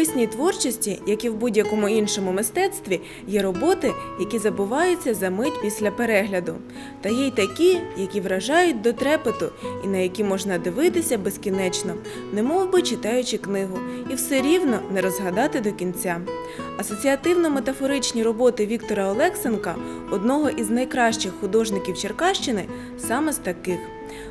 живописній творчості, як і в будь-якому іншому мистецтві, є роботи, які забуваються за мить після перегляду. Та є й такі, які вражають до трепету і на які можна дивитися безкінечно, немов би читаючи книгу, і все рівно не розгадати до кінця. Асоціативно-метафоричні роботи Віктора Олексенка, одного із найкращих художників Черкащини, саме з таких.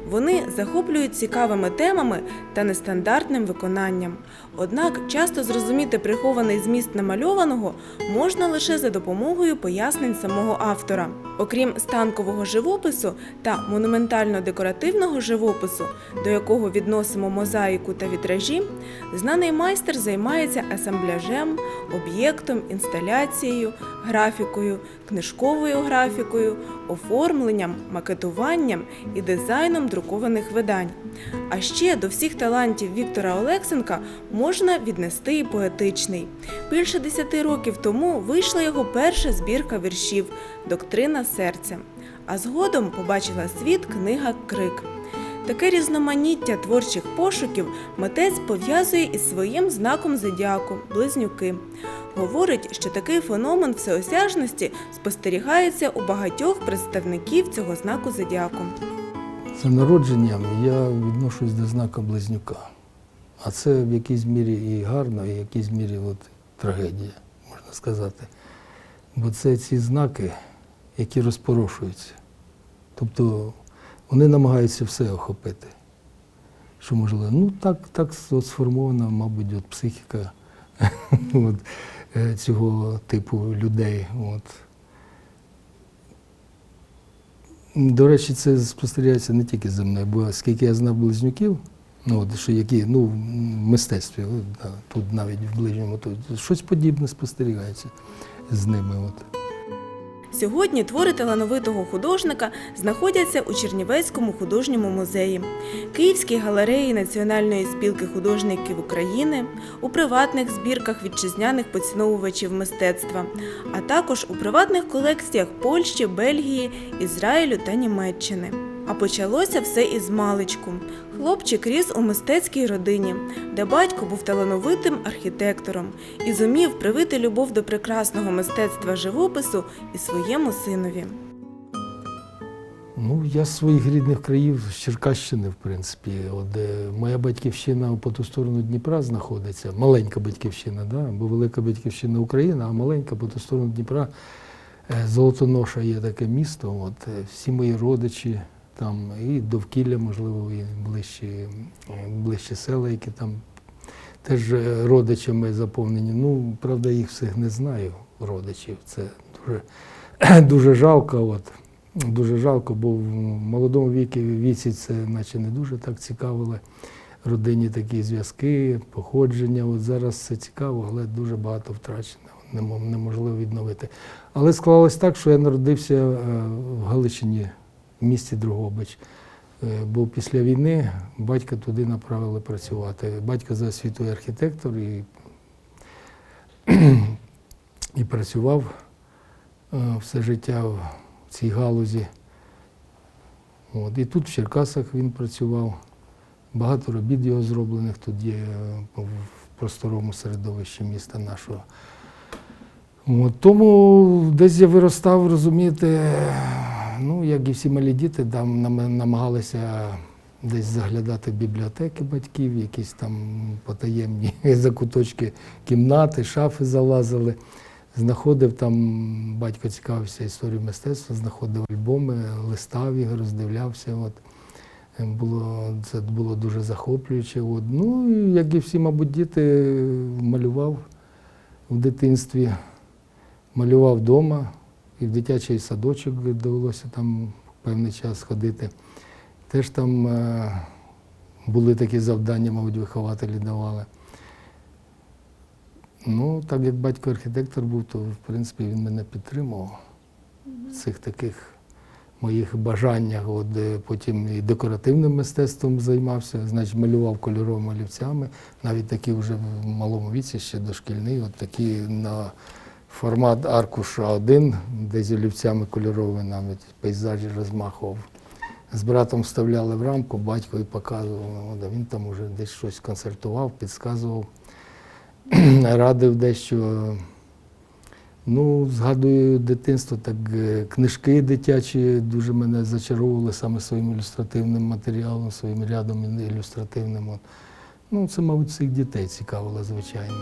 Вони захоплюють цікавими темами та нестандартним виконанням. Однак часто зрозуміти прихований зміст намальованого можна лише за допомогою пояснень самого автора. Окрім станкового живопису та монументально-декоративного живопису, до якого відносимо мозаїку та вітражі, знаний майстер займається асамбляжем, об'єктом, інсталяцією, графікою, книжковою графікою, оформленням, макетуванням і дизайном друкованих видань. А ще до всіх талантів Віктора Олексенка можна віднести і поетичний. Більше десяти років тому вийшла його перша збірка віршів Доктрина серця. А згодом побачила світ книга Крик. Таке різноманіття творчих пошуків митець пов'язує із своїм знаком зодіаку близнюки. Говорить, що такий феномен всеосяжності спостерігається у багатьох представників цього знаку зодіаку. За народженням я відношусь до знака близнюка. А це в якійсь мірі і гарно, і в якійсь мірі от трагедія, можна сказати. Бо це ці знаки, які розпорошуються. Тобто вони намагаються все охопити. Що можливо, ну так, так сформована, мабуть, от психіка цього типу людей. От. До речі, це спостерігається не тільки за мною, бо скільки я знав близнюків, ну, от, що які, ну, в мистецтві, от, да, тут навіть в ближньому, тут щось подібне спостерігається з ними. От. Сьогодні твори талановитого художника знаходяться у Чернівецькому художньому музеї, Київській галереї Національної спілки художників України, у приватних збірках вітчизняних поціновувачів мистецтва, а також у приватних колекціях Польщі, Бельгії, Ізраїлю та Німеччини. А почалося все із маличку. Хлопчик ріс у мистецькій родині, де батько був талановитим архітектором і зумів привити любов до прекрасного мистецтва живопису і своєму синові. Ну, я з своїх рідних країв з Черкащини, в принципі. От, моя батьківщина по ту сторону Дніпра знаходиться, маленька батьківщина, да? бо велика батьківщина Україна, а маленька по ту сторону Дніпра. Е, Золотоноша є таке місто. От, е, всі мої родичі там, і довкілля, можливо, і ближчі, е, ближчі села, які там теж родичами заповнені. Ну, правда, їх всіх не знаю, родичів. Це дуже, дуже жалко. От. Дуже жалко, бо в молодому віці, віці це наче не дуже так цікавило. Родинні такі зв'язки, походження. От зараз це цікаво, але дуже багато втрачено, неможливо відновити. Але склалось так, що я народився е, в Галичині, в місті Другобич. Е, Бо після війни батька туди направили працювати. Батько за освітою архітектор і, і працював е, все життя в цій галузі. От. І тут в Черкасах він працював. Багато робіт його зроблених тут є е, в просторовому середовищі міста нашого. От. Тому десь я виростав, розумієте, ну, як і всі малі діти, там намагалися десь заглядати в бібліотеки батьків, якісь там потаємні закуточки кімнати, шафи залазили. Знаходив там, батько цікавився історією мистецтва, знаходив альбоми, листав їх, роздивлявся. От. Е, Було, це було дуже захоплююче. От. Ну, як і всі, мабуть, діти, малював в дитинстві, малював вдома, і в дитячий садочок довелося там певний час ходити. Теж там е, були такі завдання, мабуть, вихователі давали. Ну, так як батько архітектор був, то в принципі він мене підтримував в цих таких моїх бажаннях. От, е, потім і декоративним мистецтвом займався, значить малював кольоровими олівцями, навіть такі вже в малому віці, ще дошкільний, от такі на формат аркуша 1, де з олівцями кольоровими навіть пейзажі розмахував. З братом вставляли в рамку, батько і показував. А він там уже десь щось концертував, підказував. радив дещо. Ну, згадую дитинство, так е, книжки дитячі дуже мене зачаровували саме своїм ілюстративним матеріалом, своїм рядом ілюстративним. Ну, це, мабуть, всіх дітей цікавило, звичайно.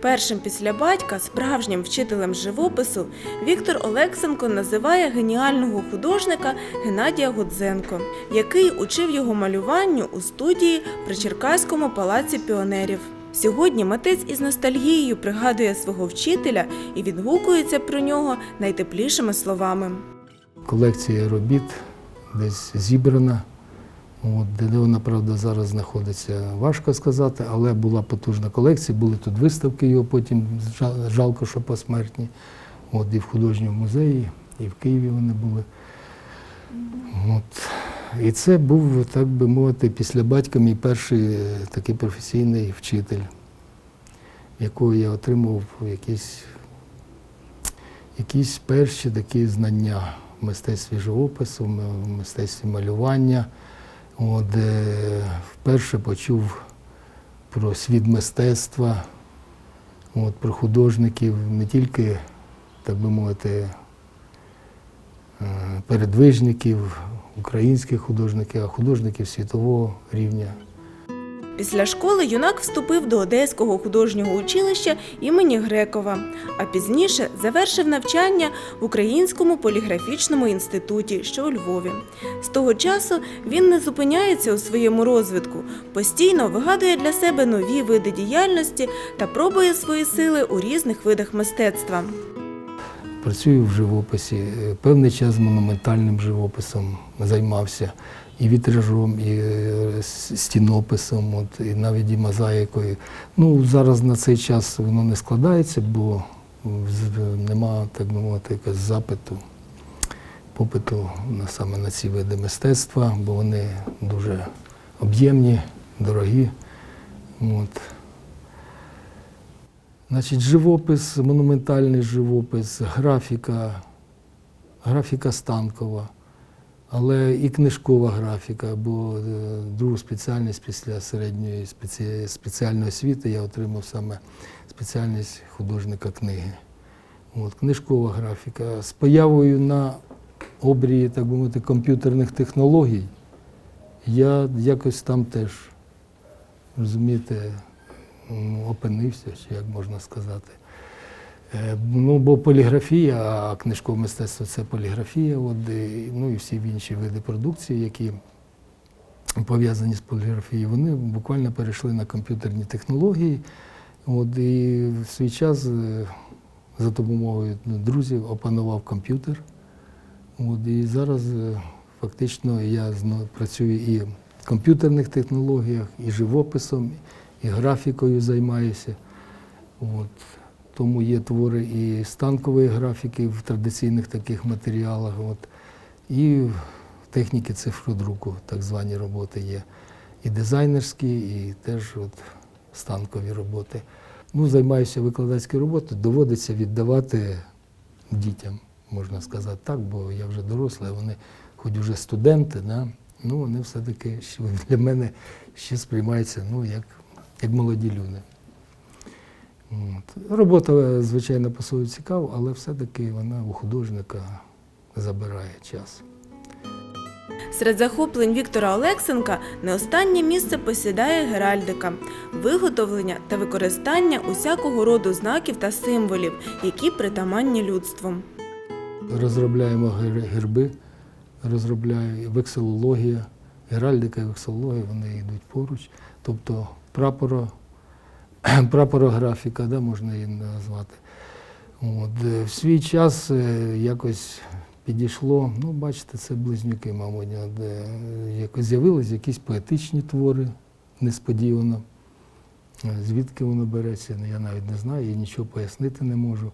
Першим після батька справжнім вчителем живопису Віктор Олексенко називає геніального художника Геннадія Гудзенко, який учив його малюванню у студії при Черкаському палаці піонерів. Сьогодні митець із ностальгією пригадує свого вчителя і відгукується про нього найтеплішими словами. Колекція робіт десь зібрана. От, де вона, правда, зараз знаходиться, важко сказати, але була потужна колекція, були тут виставки його, потім жалко, що посмертні. От, і в художньому музеї, і в Києві вони були. От. І це був, так би мовити, після батька мій перший е, такий професійний вчитель, якого я отримав якісь, якісь перші такі знання в мистецтві живопису, в мистецтві малювання. Де вперше почув про світ мистецтва, от, про художників, не тільки, так би мовити, е, передвижників, українських художників, а художників світового рівня. Після школи юнак вступив до Одеського художнього училища імені Грекова, а пізніше завершив навчання в Українському поліграфічному інституті, що у Львові. З того часу він не зупиняється у своєму розвитку, постійно вигадує для себе нові види діяльності та пробує свої сили у різних видах мистецтва. Працюю в живописі. Певний час монументальним живописом займався. І вітражом, і е, стінописом, от, і навіть і мозаїкою. Ну, зараз на цей час воно не складається, бо нема, так би мовити, якогось запиту, попиту на, саме на ці види мистецтва, бо вони дуже об'ємні, дорогі. От. Значить, живопис, монументальний живопис, графіка, графіка станкова, але і книжкова графіка, бо е, другу спеціальність після середньої спеці- спеціальної освіти я отримав саме спеціальність художника книги. От, книжкова графіка. З появою на обрії, так би мовити, комп'ютерних технологій, я якось там теж, розумієте, опинився, чи як можна сказати. Е, Ну, бо поліграфія, а книжкове мистецтво це поліграфія, от, ну і всі інші види продукції, які пов'язані з поліграфією, вони буквально перейшли на комп'ютерні технології. От, і в свій час е, за допомогою друзів опанував комп'ютер. От, і зараз е, фактично я працюю і в комп'ютерних технологіях, і живописом, і графікою займаюся. От. Тому є твори і станкової графіки в традиційних таких матеріалах, от, і техніки цифродруку, так звані роботи є. І дизайнерські, і теж от станкові роботи. Ну, займаюся викладацькою роботою, доводиться віддавати дітям, можна сказати так, бо я вже дорослий, вони хоч вже студенти, да, ну вони все-таки для мене ще сприймаються ну, як, як молоді люди. От. Робота, звичайно, по-своєму цікава, але все-таки вона у художника забирає час. Серед захоплень Віктора Олексенка не останнє місце посідає геральдика, виготовлення та використання усякого роду знаків та символів, які притаманні людству. Розробляємо герби, розробляю векселологія, геральдика і векселологія, вони йдуть поруч. Тобто прапоро, прапорографіка, да, можна її назвати. От. е, В свій час е, якось підійшло, ну, бачите, це близнюки, мабуть, от, е, якось з'явились якісь поетичні твори несподівано. Е, Звідки воно береться, я навіть не знаю, я нічого пояснити не можу.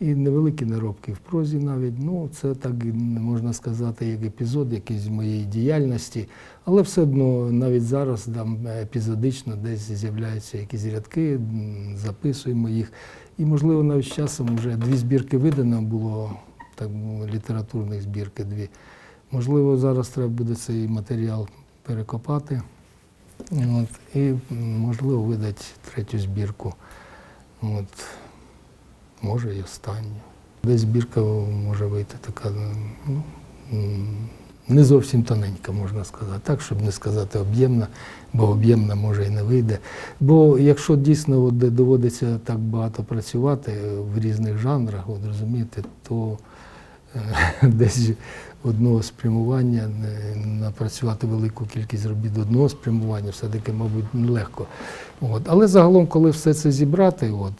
І невеликі наробки в прозі навіть. Ну, це так можна сказати, як епізод якийсь моєї діяльності. Але все одно навіть зараз там епізодично десь з'являються якісь рядки, записуємо їх. І, можливо, навіть з часом вже дві збірки видано було, так літературних збірки дві. Можливо, зараз треба буде цей матеріал перекопати От, і можливо видати третю збірку. От, може і останню. Десь збірка може вийти така, ну, не зовсім тоненька, можна сказати, так, щоб не сказати об'ємна, бо об'ємна може і не вийде. Бо якщо дійсно от, доводиться так багато працювати в різних жанрах, от, розумієте, то е, десь одного спрямування, не- напрацювати велику кількість робіт одного спрямування, все-таки, мабуть, нелегко. От. Але загалом, коли все це зібрати, от,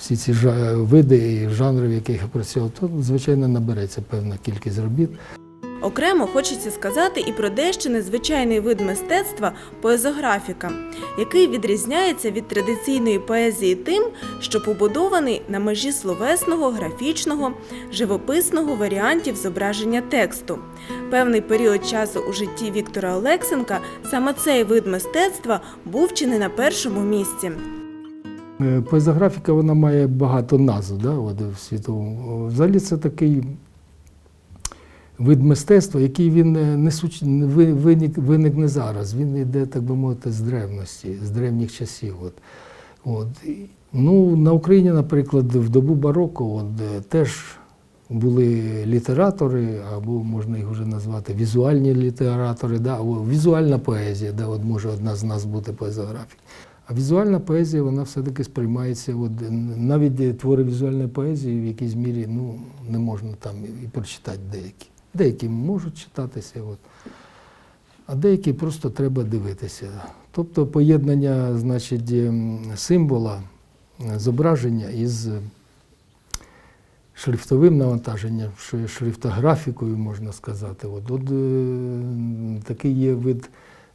всі ці види і жанри, в яких я працював, то, звичайно, набереться певна кількість робіт. Окремо хочеться сказати і про дещо незвичайний вид мистецтва поезографіка, який відрізняється від традиційної поезії тим, що побудований на межі словесного, графічного, живописного варіантів зображення тексту. Певний період часу у житті Віктора Олексенка саме цей вид мистецтва був чи не на першому місці. Е, Поезографіка вона має багато назв да, в світовому. Взагалі це такий вид мистецтва, який він е, не суч... виник, виник не зараз. Він йде, так би мовити, з древності, з древніх часів. От. От. Ну, на Україні, наприклад, в добу бароко от, теж були літератори, або можна їх вже назвати візуальні літератори, да, о, візуальна поезія, да, от може одна з нас бути поезографія. А візуальна поезія, вона все-таки сприймається, от, навіть твори візуальної поезії в якійсь мірі ну, не можна там і прочитати деякі. Деякі можуть читатися, от, а деякі просто треба дивитися. Тобто поєднання значить, ем, символа, зображення із шрифтовим навантаженням, шрифтографікою, можна сказати. От, от е, такий є вид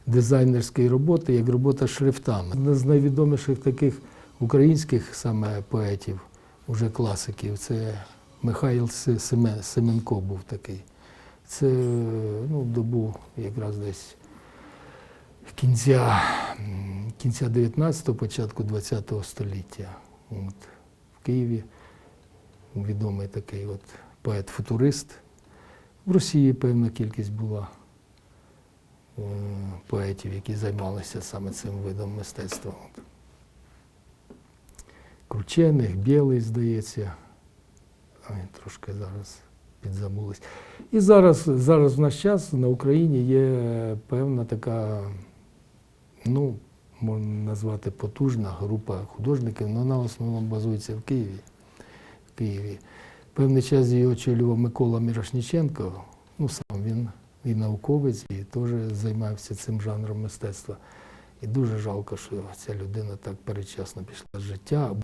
дизайнерської роботи, як робота з шрифтами. Один з найвідоміших таких українських саме поетів, уже класиків, це Михайло Семенко був такий. Це ну, добу якраз десь кінця, кінця 19-го, початку 20-го століття. От, в Києві відомий такий от поет-футурист. В Росії певна кількість була поетів, які займалися саме цим видом мистецтва. Кручених, Білий, здається. Ой, трошки зараз підзабулись. І зараз, зараз в наш час на Україні є певна така, ну, можна назвати потужна група художників, але вона в основному базується в Києві. В Києві. Певний час її очолював Микола Мірошніченко. І науковець, і теж займався цим жанром мистецтва. І дуже жалко, що ця людина так передчасно пішла з життя.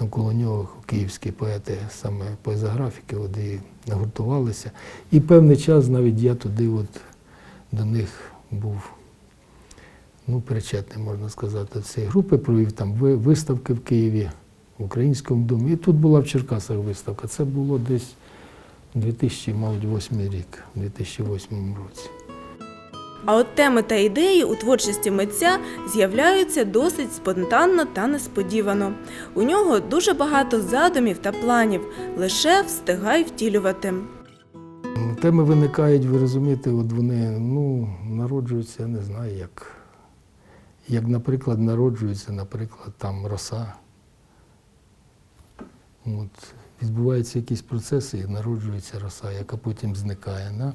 Навколо нього київські поети, саме поезографіки, от і нагуртувалися. І певний час навіть я туди от до них був ну, причетний, можна сказати, цієї групи, провів там виставки в Києві, в Українському домі. І тут була в Черкасах виставка. Це було десь 2008 рік, у 2008 році. А от теми та ідеї у творчості митця з'являються досить спонтанно та несподівано. У нього дуже багато задумів та планів, лише встигай втілювати. Теми виникають, ви розумієте, от вони ну, народжуються, я не знаю, як, як, наприклад, народжується, наприклад, там роса. От, відбуваються якісь процеси і народжується роса, яка потім зникає. Да?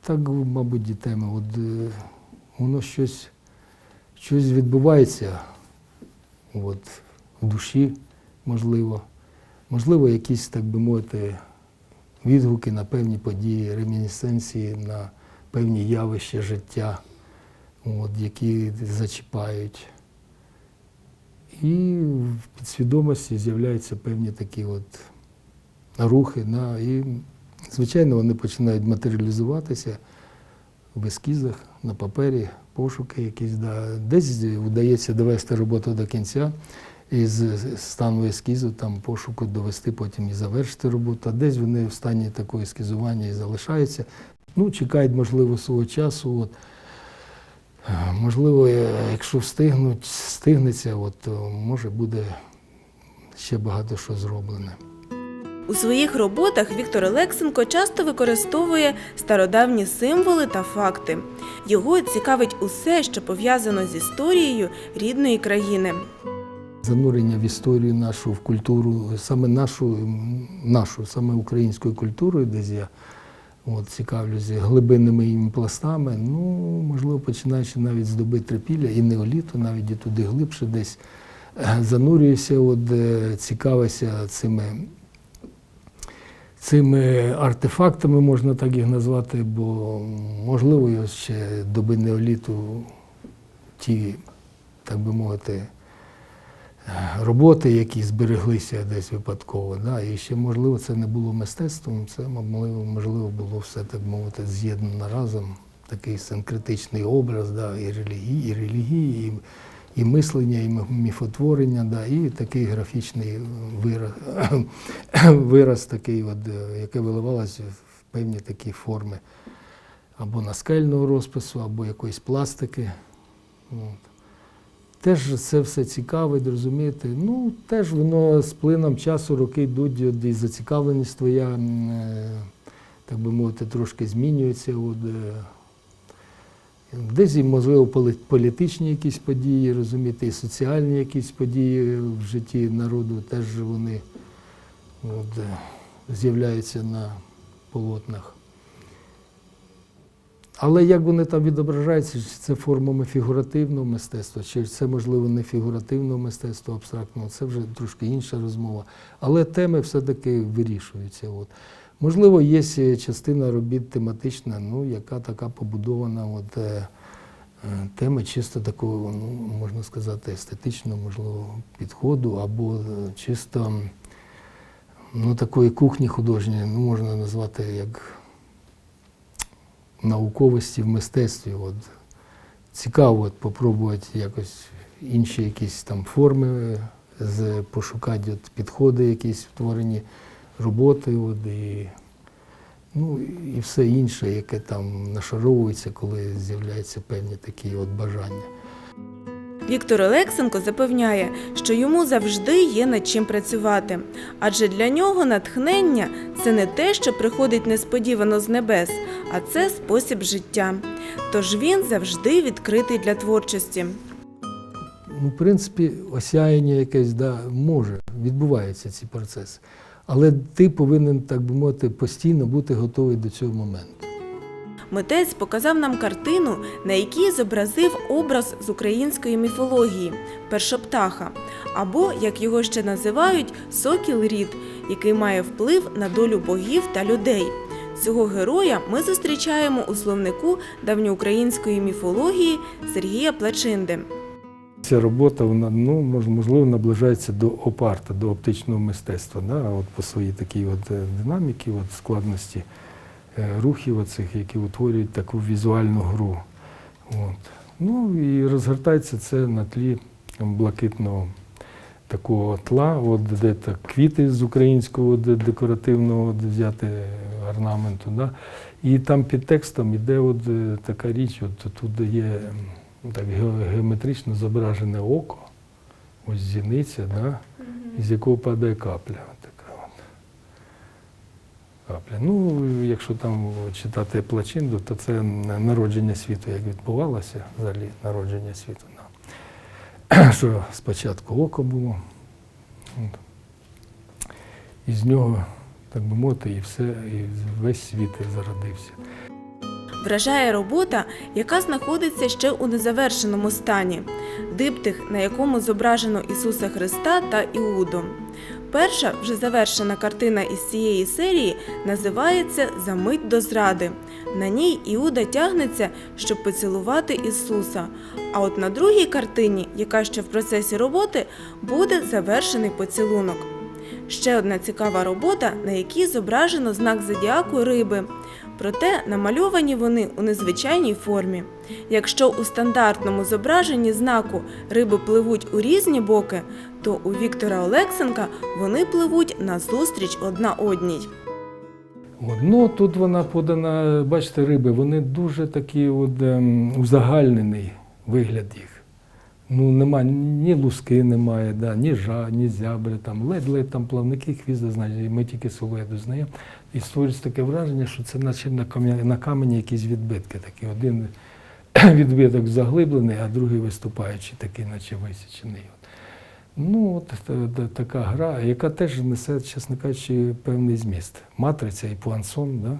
Так, мабуть, теми. От, е, воно щось, щось відбувається от, в душі, можливо. Можливо, якісь, так би мовити, відгуки на певні події, ремінісценції на певні явища життя, от, які зачіпають. І в підсвідомості з'являються певні такі от рухи. На, і, звичайно, вони починають матеріалізуватися в ескізах, на папері, пошуки якісь. Да. Десь вдається довести роботу до кінця і з стану ескізу, там пошуку довести, потім і завершити роботу, а десь вони в стані такого ескізування і залишаються. Ну, чекають, можливо, свого часу. От. Можливо, е, якщо встигнуть, стигнеться, от, може буде ще багато що зроблене. У своїх роботах Віктор Олексенко часто використовує стародавні символи та факти. Його цікавить усе, що пов'язано з історією рідної країни. Занурення в історію нашу, в культуру, саме нашу, нашу саме українською культурою, десь я от, цікавлюся глибинними їм пластами, ну, можливо, починаючи навіть з доби трипілля і неоліту, навіть і туди глибше десь е, занурююся, от, е, цікавився цими, цими артефактами, можна так їх назвати, бо можливо, ще доби неоліту ті, так би мовити, роботи, які збереглися десь випадково. Да? І ще, можливо, це не було мистецтвом, це можливо, можливо було все так мовити з'єднано разом. Такий синкретичний образ, да, і релігії, і релігії, і мислення, і міфотворення, да, і такий графічний вираз, вираз такий, от, е, яке виливалося в певні такі форми або наскельного розпису, або якоїсь пластики. От. Теж це все цікавить, розумієте. Ну, теж воно з плином часу роки йдуть, і зацікавленість твоя, е, так би мовити, трошки змінюється. От, е, десь, і, можливо, політичні якісь події, розумієте, і соціальні якісь події в житті народу теж вони от, з'являються на полотнах. Але як вони там відображаються, чи це формами фігуративного мистецтва, чи це, можливо, не фігуративного мистецтва абстрактного, це вже трошки інша розмова. Але теми все-таки вирішуються. От. Можливо, є частина робіт тематична, ну, яка така побудована от, е, е, теми чисто такого, ну, можна сказати, естетичного, можливо, підходу, або е, чисто ну, такої кухні художньої, ну, можна назвати як науковості в мистецтві. От. Цікаво от, попробувати якось інші якісь там форми, з, пошукати от, підходи якісь в творенні роботи, от, і, ну, і все інше, яке там нашаровується, коли з'являються певні такі от бажання. Віктор Олексенко запевняє, що йому завжди є над чим працювати, адже для нього натхнення це не те, що приходить несподівано з небес, а це спосіб життя. Тож він завжди відкритий для творчості. Ну, в принципі, осяяння якесь да, може, відбуваються ці процеси. Але ти повинен, так би мовити, постійно бути готовий до цього моменту. Митець показав нам картину, на якій зобразив образ з української міфології першоптаха, або, як його ще називають, сокіл рід, який має вплив на долю богів та людей. Цього героя ми зустрічаємо у словнику давньоукраїнської міфології Сергія Плачинди. Ця робота, вона, ну, можливо, наближається до опарта, до оптичного мистецтва, да? от по своїй такій от е, динаміці, от складності е, рухів оцих, які утворюють таку візуальну гру. От. Ну і розгортається це на тлі блакитного такого тла, от, де так квіти з українського де- декоративного от, взяти орнаменту. Да? І там під текстом іде от, е, така річ, от тут де є так, геометрично зображене око, ось зіниця, да? з якого падає капля. Така от. Капля. Ну, якщо там читати Плачинду, то це народження світу, як відбувалося, взагалі народження світу. Да. Що спочатку око було. От. І з нього, так би мовити, і все, і весь світ зародився. Вражає робота, яка знаходиться ще у незавершеному стані, диптих, на якому зображено Ісуса Христа та Іуду. Перша вже завершена картина із цієї серії називається За мить до зради. На ній Іуда тягнеться, щоб поцілувати Ісуса. А от на другій картині, яка ще в процесі роботи, буде завершений поцілунок. Ще одна цікава робота, на якій зображено знак зодіаку риби. Проте намальовані вони у незвичайній формі. Якщо у стандартному зображенні знаку риби пливуть у різні боки, то у Віктора Олексенка вони пливуть назустріч одна одній. Ну, тут вона подана, бачите, риби, вони дуже такі от, ем, узагальнений вигляд їх. Ну, нема ні луски немає, да, ні жа, ні зябри, там ледь-ледь там плавники, хвіст значить, ми тільки силуету знаємо. І створюється таке враження, що це наче на, камені якісь відбитки. Такі. Один відбиток заглиблений, а другий виступаючий, такий, наче висічений. Ну, от та- та- така гра, яка теж несе, чесно кажучи, певний зміст. Матриця і пуансон, да?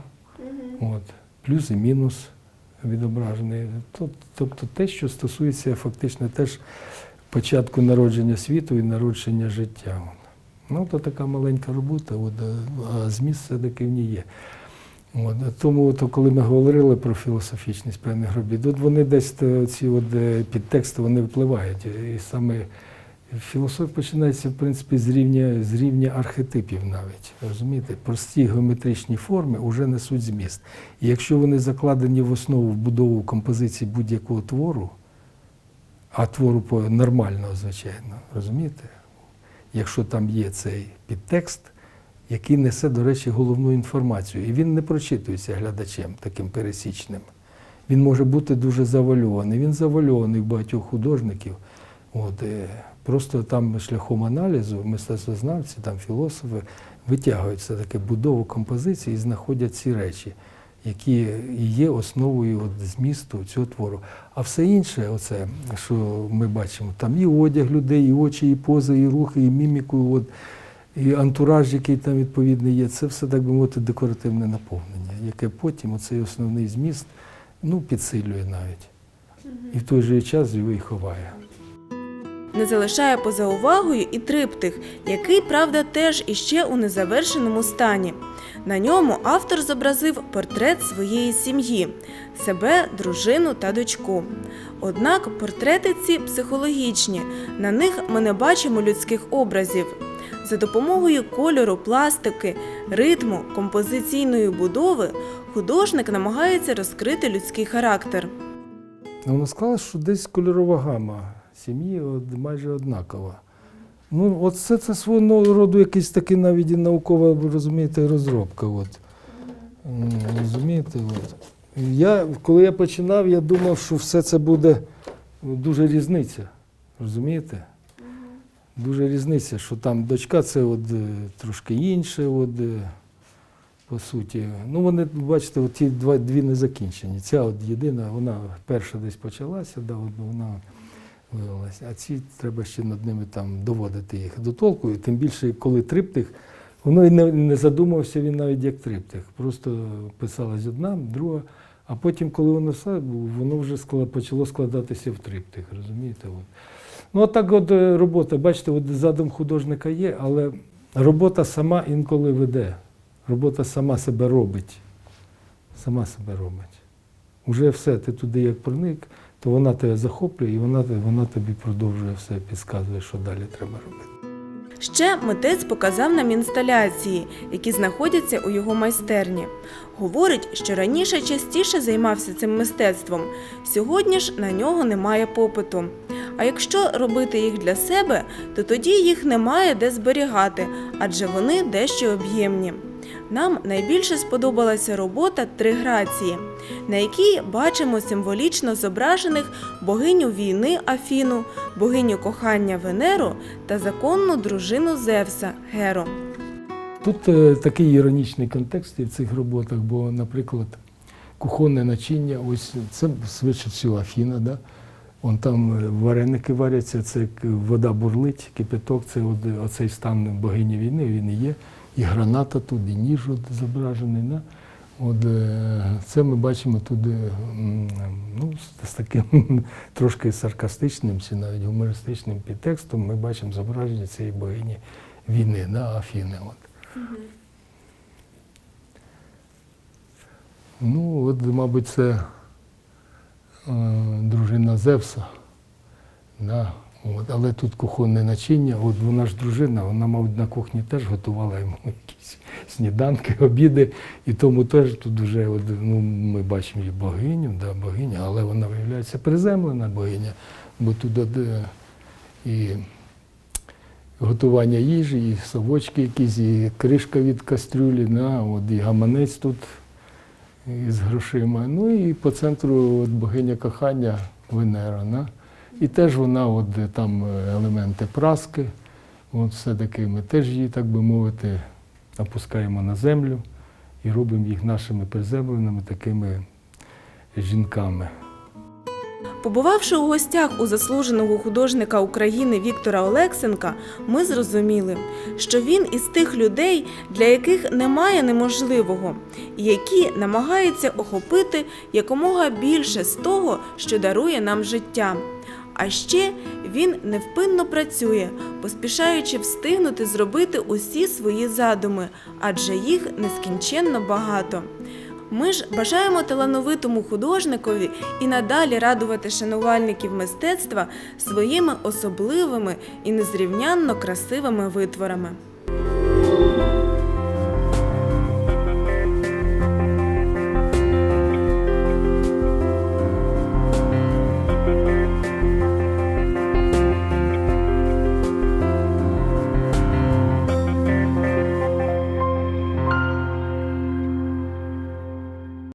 От, плюс і мінус відображений. Тобто те, що стосується фактично теж початку народження світу і народження життя. Ну, то така маленька робота, от, а- а зміст все-таки в ній є. От, тому, от, коли ми говорили про філософічність певних робіт, от вони десь е, ці от, е, підтексти вони впливають. І саме філософія починається, в принципі, з рівня, з рівня архетипів навіть. Розумієте? Прості геометричні форми вже несуть зміст. І якщо вони закладені в основу будову композиції будь-якого твору, а твору нормального, звичайно, розумієте? Якщо там є цей підтекст, який несе, до речі, головну інформацію. І він не прочитується глядачем таким пересічним. Він може бути дуже завальований. Він завальований в багатьох художників. От, е, просто там шляхом аналізу мистецтвознавці, там філософи витягують все таки будову композиції і знаходять ці речі, які і є основою от, змісту цього твору. А все інше, оце, що ми бачимо, там і одяг людей, і очі, і пози, і рухи, і міміку, от, і антураж, який там відповідний є, це все, так би мовити, декоративне наповнення, яке потім оцей основний зміст ну, підсилює навіть. І в той же час його і ховає. Не залишає поза увагою і триптих, який, правда, теж іще у незавершеному стані. На ньому автор зобразив портрет своєї сім'ї себе, дружину та дочку. Однак портрети ці психологічні, на них ми не бачимо людських образів. За допомогою кольору, пластики, ритму, композиційної будови художник намагається розкрити людський характер. Вона сказала, що десь кольорова гама сім'ї майже однакова. Ну, от це, це свого роду якийсь такий навіть і наукова, розумієте, розробка. От. Розумієте? От. Я, коли я починав, я думав, що все це буде дуже різниця. Розумієте? Дуже різниця, що там дочка це от, е, трошки інше, от, е, по суті. Ну, вони, бачите, от ті дві не закінчені. Ця от єдина, вона перша десь почалася, да, от вона виявилася. А ці треба ще над ними там доводити їх до толку. І тим більше, коли триптих, воно і не, не задумався він навіть як триптих. Просто писалась одна, друга. А потім, коли воно все, воно вже склад- почало складатися в триптих, розумієте? От. Ну, от от е, робота, бачите, от задум художника є, але робота сама інколи веде. Робота сама себе робить. Сама себе робить. Уже все, ти туди як проник, то вона тебе захоплює і вона, вона тобі продовжує все, підказує, що далі треба робити. Ще митець показав нам інсталяції, які знаходяться у його майстерні. Говорить, що раніше частіше займався цим мистецтвом, сьогодні ж на нього немає попиту. А якщо робити їх для себе, то тоді їх немає де зберігати, адже вони дещо об'ємні. Нам найбільше сподобалася робота Три грації, на якій бачимо символічно зображених богиню війни Афіну, богиню кохання Венеру та законну дружину Зевса Геру. Тут е, такий іронічний контекст є в цих роботах, бо, наприклад, кухонне начиння, ось це швидше всього Афіна, да? Вон там е, вареники варяться, це вода бурлить, кипяток, це оцей стан богині війни, він і є. І граната тут, і ніж от зображений. Да? От, е, це ми бачимо тут ну, з, з таким трошки саркастичним чи навіть гумористичним підтекстом. Ми бачимо зображення цієї богині війни, да, Афіни. От. Ну, от, мабуть, це е, дружина Зевса. Да, от, але тут кухонне начиння. От вона ж дружина, вона, мабуть, на кухні теж готувала йому якісь сніданки, обіди. І тому теж тут вже от, ну, ми бачимо її богиню, да, богиня, але вона виявляється приземлена богиня, бо тут от, е, і готування їжі, і совочки якісь, і кришка від кастрюлі, да, от, і гаманець тут із грошима. Ну і по центру от, богиня кохання Венера. Да? І теж вона, от там е, елементи праски, от все-таки ми теж її, так би мовити, опускаємо на землю і робимо їх нашими приземленими такими жінками. Побувавши у гостях у заслуженого художника України Віктора Олексенка, ми зрозуміли, що він із тих людей, для яких немає неможливого, і які намагаються охопити якомога більше з того, що дарує нам життя. А ще він невпинно працює, поспішаючи встигнути зробити усі свої задуми, адже їх нескінченно багато. Ми ж бажаємо талановитому художникові і надалі радувати шанувальників мистецтва своїми особливими і незрівнянно красивими витворами.